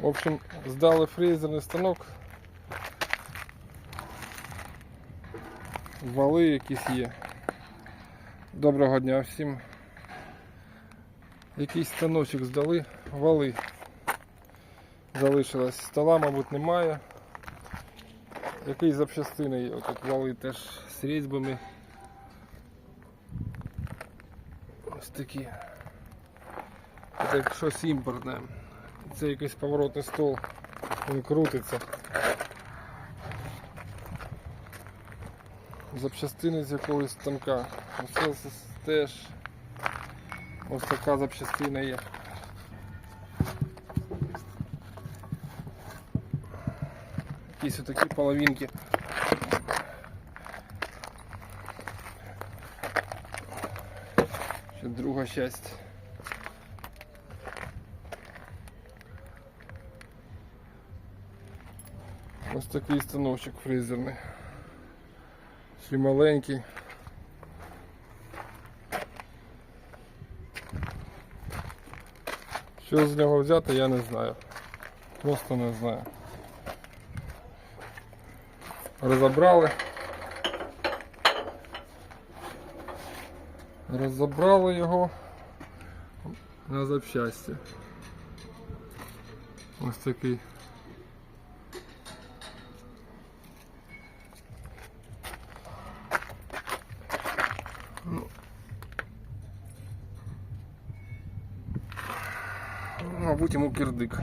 В общем, здали фрезерний станок. Вали якісь є. Доброго дня всім. Якийсь станочок здали, вали. Залишилось. Стола, мабуть, немає. Якісь запчастини є. Отут вали теж з різьбами. Ось такі. Це як щось імпортне. Це якийсь поворотний стол. Він крутиться. Запчастини з якогось станка. Оце с- теж ось така запчастина є. Якісь отакі половинки. Ще друга часть. Ось такий станочок фрезерний. Ще маленький. Що з нього взяти, я не знаю. Просто не знаю. Розібрали. Розібрали його на запчасті. Ось такий. Мабуть, йому кирдик.